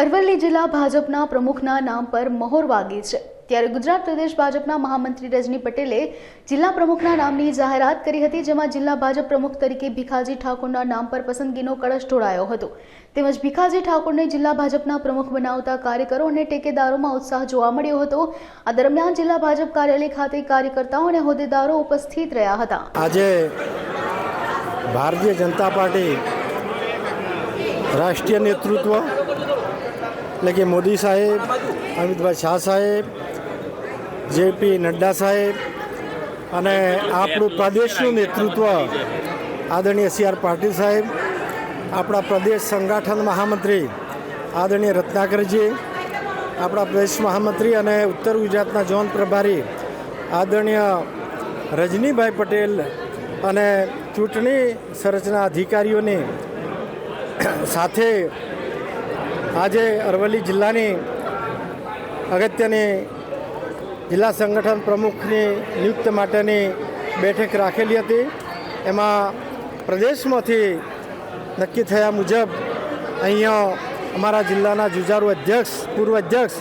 અરવલ્લી જિલ્લા ભાજપના પ્રમુખના નામ પર મહોર વાગી છે. ત્યારે ગુજરાત પ્રદેશ ભાજપના મહામંત્રી રજની પટેલે જિલ્લા પ્રમુખના નામની જાહેરાત કરી હતી, જેમાં જિલ્લા ભાજપ પ્રમુખ તરીકે ભીખાજી ઠાકોરના નામ પર પસંદગીનો કળશ ઢોળાયો હતો. તેમજ ભીખાજી ઠાકોરને જિલ્લા ભાજપના પ્રમુખ બનાવતા કાર્યકરો અને ટેકેદારોમાં ઉત્સાહ જોવા મળ્યો હતો. આ દરમિયાન જિલ્લા ભાજપ કાર્યાલય ખાતે કાર્યકર્તાઓ અને હોદ્દેદારો ઉપસ્થિત રહ્યા હતા. આજે ભારતીય જનતા પાર્ટી રાષ્ટ્રીય નેતૃત્વ એટલે કે મોદી સાહેબ, અમિતભાઈ શાહ સાહેબ, જેપી નડ્ડા સાહેબ અને આપણું પ્રદેશનું નેતૃત્વ આદરણીય સી આર પાટીલ સાહેબ, આપણા પ્રદેશ સંગઠન મહામંત્રી આદરણીય રત્નાકરજી, આપણા પ્રદેશ મહામંત્રી અને ઉત્તર ગુજરાતના જોન પ્રભારી આદરણીય રજનીભાઈ પટેલ અને ચૂંટણી સંરચના અધિકારીઓની સાથે આજે અરવલ્લી જિલ્લાની અગત્યની જિલ્લા સંગઠન પ્રમુખની નિયુક્ત માટેની બેઠક રાખેલી હતી. એમાં પ્રદેશમાંથી નક્કી થયા મુજબ અહીંયા અમારા જિલ્લાના જુજારુ અધ્યક્ષ, પૂર્વ અધ્યક્ષ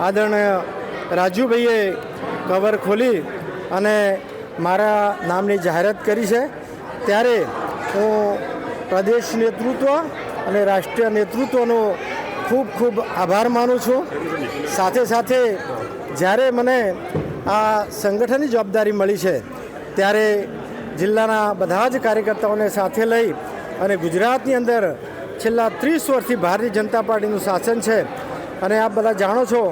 આદરણીય રાજુભાઈએ કવર ખોલી અને મારા નામની જાહેરાત કરી છે. ત્યારે હું પ્રદેશ નેતૃત્વ અને રાષ્ટ્રીય નેતૃત્વનો ખૂબ ખૂબ આભાર માનું છું. સાથે સાથે જ્યારે મને આ સંગઠનની જવાબદારી મળી છે, ત્યારે જિલ્લાના બધા જ કાર્યકર્તાઓને સાથે લઈ અને ગુજરાતની અંદર છેલ્લા ત્રીસ વર્ષથી ભારતીય જનતા પાર્ટીનું શાસન છે. અને આપ બધા જાણો છો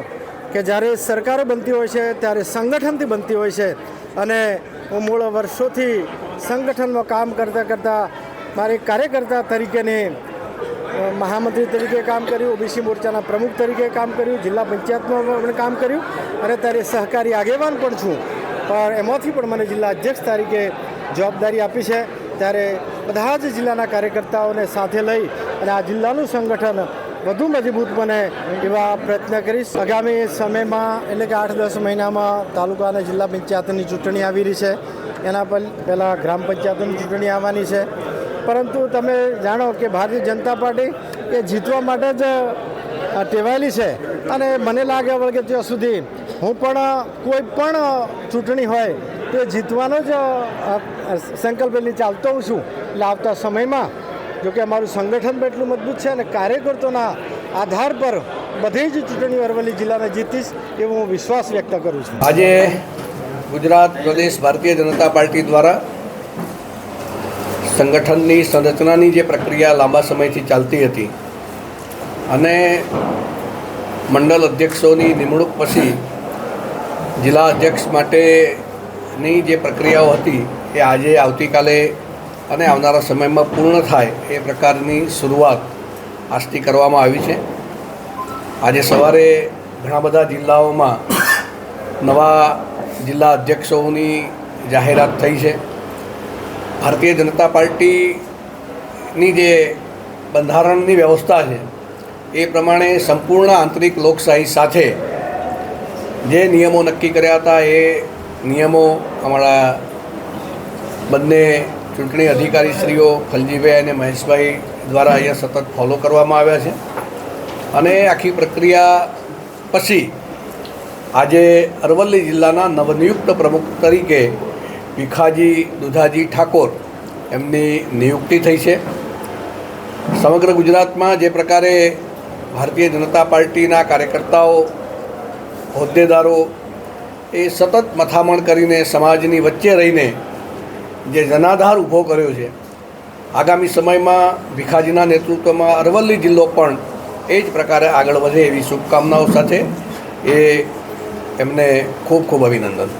કે જ્યારે સરકારો બનતી હોય છે, ત્યારે સંગઠનથી બનતી હોય છે. અને હું મૂળ વર્ષોથી સંગઠનમાં કામ કરતાં કરતાં મારી કાર્યકર્તા તરીકેની મહામંત્રી તરીકે કામ કર્યું, ઓબીસી મોરચાના પ્રમુખ તરીકે કામ કર્યું, જિલ્લા પંચાયતમાં પણ કામ કર્યું અને ત્યારે સહકારી આગેવાન પણ છું. પણ એમાંથી પણ મને જિલ્લા અધ્યક્ષ તરીકે જવાબદારી આપી છે. ત્યારે બધા જ જિલ્લાના કાર્યકર્તાઓને સાથે લઈ અને આ જિલ્લાનું સંગઠન વધુ મજબૂત બને એવા પ્રયત્ન કરીશ. આગામી સમયમાં, એટલે કે આઠ દસ મહિનામાં તાલુકા અને જિલ્લા પંચાયતની ચૂંટણી આવી રહી છે. એના પર પહેલાં ગ્રામ પંચાયતની ચૂંટણી આવવાની છે. પરંતુ તમે જાણો કે ભારતીય જનતા પાર્ટી એ જીતવા માટે જ ટેવાયેલી છે. અને મને લાગે વળગે ત્યાં સુધી હું પણ કોઈ પણ ચૂંટણી હોય તો જીતવાનો જ સંકલ્પ લઈને ચાલતો હોઉં છું. એટલે આવતા સમયમાં જોકે અમારું સંગઠન પણ એટલું મજબૂત છે અને કાર્યકર્તોના આધાર પર બધી જ ચૂંટણીઓ અરવલ્લી જિલ્લાને જીતીશ એવો હું વિશ્વાસ વ્યક્ત કરું છું. આજે ગુજરાત પ્રદેશ ભારતીય જનતા પાર્ટી દ્વારા સંગઠનની સંરચનાની જે પ્રક્રિયા લાંબા સમયથી ચાલતી હતી અને મંડળ અધ્યક્ષોની નિમણૂક પછી જિલ્લા અધ્યક્ષ માટેની જે પ્રક્રિયાઓ હતી એ આજે આવતીકાલે અને આવનારા સમયમાં પૂર્ણ થાય એ પ્રકારની શરૂઆત આજથી કરવામાં આવી છે. આજે સવારે ઘણા બધા જિલ્લાઓમાં નવા જિલ્લા અધ્યક્ષોની જાહેરાત થઈ છે. ભારતીય જનતા પાર્ટીની જે બંધારણની વ્યવસ્થા છે, એ પ્રમાણે સંપૂર્ણ આંતરિક લોકશાહી સાથે જે નિયમો નક્કી કર્યા હતા, એ નિયમો અમારા બંને ચૂંટણી અધિકારીશ્રીઓ ફલજીભાઈ અને મહેશભાઈ દ્વારા અહીંયા સતત ફોલો કરવામાં આવ્યા છે. અને આખી પ્રક્રિયા પછી આજે અરવલ્લી જિલ્લાના નવનિયુક્ત પ્રમુખ તરીકે ભીખાજી દુધાજી ઠાકોર એમની નિયુક્તિ થઈ છે. સમગ્ર ગુજરાતમાં જે પ્રકારે ભારતીય જનતા પાર્ટીના કાર્યકર્તાઓ, હોદ્દેદારો એ સતત મથામણ કરીને સમાજની વચ્ચે રહીને જે જનાધાર ઊભો કર્યો છે, આગામી સમયમાં ભીખાજીના નેતૃત્વમાં અરવલ્લી જિલ્લો પણ એ જ પ્રકારે આગળ વધે એવી શુભકામનાઓ સાથે એ એમને ખૂબ ખૂબ અભિનંદન.